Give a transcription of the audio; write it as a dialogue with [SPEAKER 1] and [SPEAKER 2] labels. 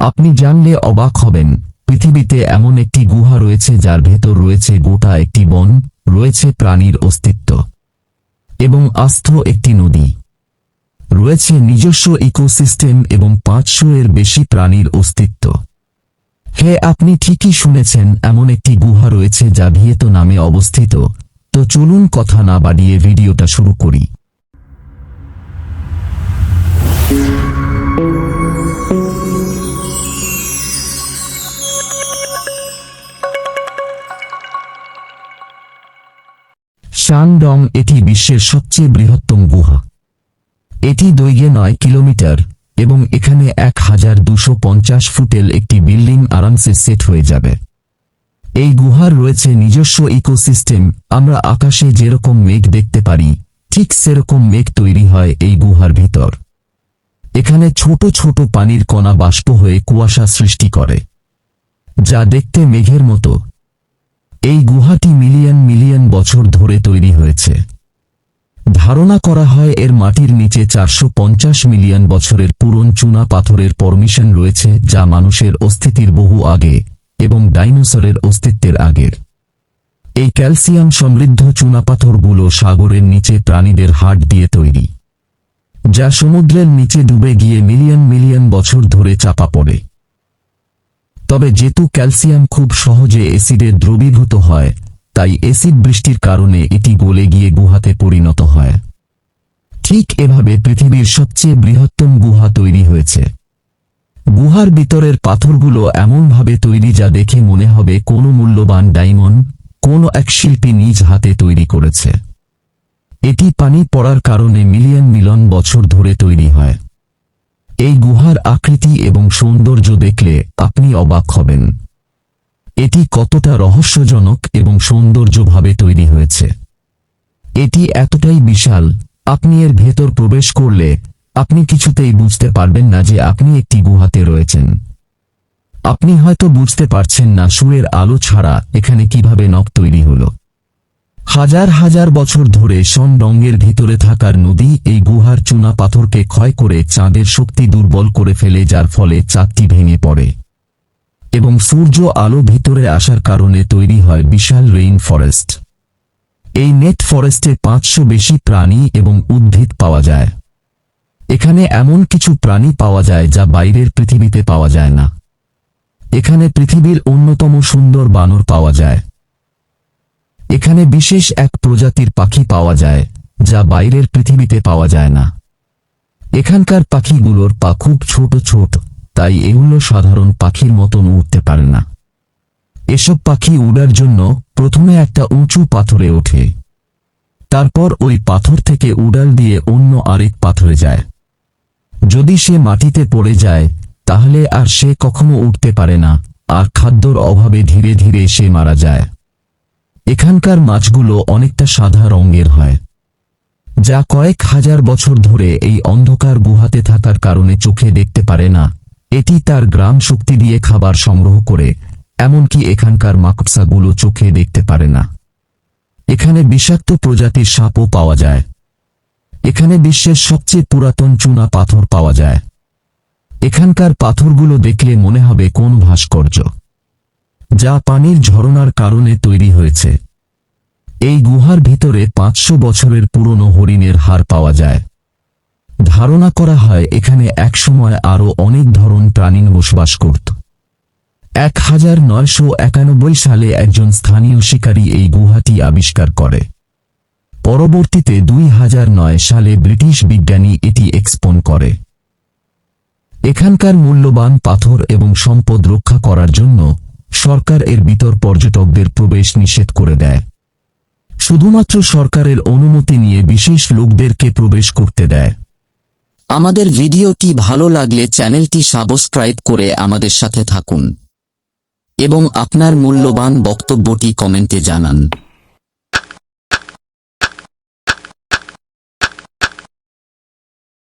[SPEAKER 1] আপনি জানলে অবাক হবেন, পৃথিবীতে এমন একটি গুহা রয়েছে যার ভেতর রয়েছে গোটা একটি বন, রয়েছে প্রাণীর অস্তিত্ব এবং আস্থ একটি নদী। রয়েছে নিজস্ব ইকোসিস্টেম এবং পাঁচশো এর বেশি প্রাণীর অস্তিত্ব। হে, আপনি ঠিকই শুনেছেন, এমন একটি গুহা রয়েছে যা ভিয়েতো নামে অবস্থিত। তো চলুন কথা না বাড়িয়ে ভিডিওটা শুরু করি। শানডং এটি বিশ্বের সবচেয়ে বৃহত্তম গুহা। এটি দৈর্ঘ্যে নয় কিলোমিটার এবং এখানে এক হাজার দুশো পঞ্চাশ ফুটেল একটি বিল্ডিং আরামসে সেট হয়ে যাবে। এই গুহার রয়েছে নিজস্ব ইকোসিস্টেম। আমরা আকাশে যেরকম মেঘ দেখতে পারি, ঠিক সেরকম মেঘ তৈরি হয় এই গুহার ভিতর। এখানে ছোট ছোট পানির কণা বাষ্প হয়ে কুয়াশা সৃষ্টি করে, যা দেখতে মেঘের মতো। এই গুহাটি মিলিয়ন মিলিয়ন বছর ধরে তৈরি হয়েছে। ধারণা করা হয় এর মাটির নিচে চারশো পঞ্চাশ মিলিয়ন বছরের পুরন চুনা পাথরের পরমিশন রয়েছে যা মানুষের অস্তিত্বের বহু আগে এবং ডাইনোসরের অস্তিত্বের আগের। এই ক্যালসিয়াম সমৃদ্ধ চুনাপাথরগুলো সাগরের নিচে প্রাণীদের হাড় দিয়ে তৈরি, যা সমুদ্রের নিচে ডুবে গিয়ে মিলিয়ন মিলিয়ন বছর ধরে চাপা পড়ে। তবে যেহেতু ক্যালসিয়াম খুব সহজে এসিডে দ্রবীভূত হয়, তাই এসিড বৃষ্টির কারণে এটি গলে গিয়ে গুহাতে পরিণত হয়। ঠিক এভাবে পৃথিবীর সবচেয়ে বৃহত্তম গুহা তৈরি হয়েছে। গুহার ভিতরের পাথরগুলো এমনভাবে তৈরি যা দেখে মনে হবে কোনো মূল্যবান ডায়মন্ড, কোনো এক শিল্পী নিজ হাতে তৈরি করেছে। এটি পানি পড়ার কারণে মিলিয়ন মিলন বছর ধরে তৈরি হয়। এই গুহার আকৃতি এবং সৌন্দর্য দেখলে আপনি অবাক হবেন। এটি কতটা রহস্যজনক এবং সৌন্দর্যভাবে তৈরি হয়েছে। এটি এতটাই বিশাল, আপনি এর ভেতর প্রবেশ করলে আপনি কিছুতেই বুঝতে পারবেন না যে আপনি একটি গুহাতে রয়েছেন। আপনি হয়তো বুঝতে পারছেন না, সুরের আলো ছাড়া এখানে কীভাবে নখ তৈরি হলো। হাজার হাজার বছর ধরে সন রঙের ভিতরে থাকার নদী এই গুহার চুনা পাথরকে ক্ষয় করে চাঁদের শক্তি দুর্বল করে ফেলে, যার ফলে চাঁদটি ভেঙে পড়ে। এবং সূর্য আলো ভিতরে আসার কারণে তৈরি হয় বিশাল রেইন ফরেস্ট। এই নেট ফরেস্টে পাঁচশো বেশি প্রাণী এবং উদ্ভিদ পাওয়া যায়। এখানে এমন কিছু প্রাণী পাওয়া যায় যা বাইরের পৃথিবীতে পাওয়া যায় না। এখানে পৃথিবীর অন্যতম সুন্দর বানর পাওয়া যায়। এখানে বিশেষ এক প্রজাতির পাখি পাওয়া যায়, যা বাইরের পৃথিবীতে পাওয়া যায় না। এখানকার পাখিগুলোর পা খুব ছোট ছোট, তাই এগুলো সাধারণ পাখির মতন উঠতে পারে না। এসব পাখি উড়ার জন্য প্রথমে একটা উঁচু পাথরে ওঠে। তারপর ওই পাথর থেকে উড়াল দিয়ে অন্য আরেক পাথরে যায়। যদি সে মাটিতে পড়ে যায়, তাহলে আর সে কখনো উঠতে পারে না, আর খাদ্যর অভাবে ধীরে ধীরে সে মারা যায়। এখানকার মাছগুলো অনেকটা সাদা রঙের হয়। যা কয়েক হাজার বছর ধরে এই অন্ধকার গুহাতে থাকার কারণে চোখে দেখতে পারে না। এটি তার গ্রাম শক্তি দিয়ে খাবার সংগ্রহ করে, এমনকি এখানকার মাকসাগুলো চোখে দেখতে পারে না। এখানে বিষাক্ত প্রজাতির সাপও পাওয়া যায়। এখানে বিশ্বের সবচেয়ে পুরাতন চুনা পাথর পাওয়া যায়। এখানকার পাথরগুলো দেখলে মনে হবে কোন ভাস্কর্য। যা পানির ঝরনার কারণে তৈরি হয়েছে। এই গুহার ভিতরে পাঁচশো বছরের পুরনো হরিণের হার পাওয়া যায়। ধারণা করা হয় এখানে একসময় আরও অনেক ধরন প্রাণী বসবাস করত। এক হাজার নয়শো একানব্বই সালে একজন স্থানীয় শিকারী এই গুহাটি আবিষ্কার করে। পরবর্তীতে দুই হাজার নয় সালে ব্রিটিশ বিজ্ঞানী এটি এক্সপন করে। এখানকার মূল্যবান পাথর এবং সম্পদ রক্ষা করার জন্য সরকার এর ভিতর পর্যটকদের প্রবেশ নিষেধ করে দেয়। শুধুমাত্র সরকারের অনুমতি নিয়ে বিশেষ লোকদেরকে প্রবেশ করতে দেয়।
[SPEAKER 2] আমাদের ভিডিওটি ভালো লাগলে চ্যানেলটি সাবস্ক্রাইব করে আমাদের সাথে থাকুন। এবং আপনার মূল্যবান বক্তব্যটি কমেন্টে জানান।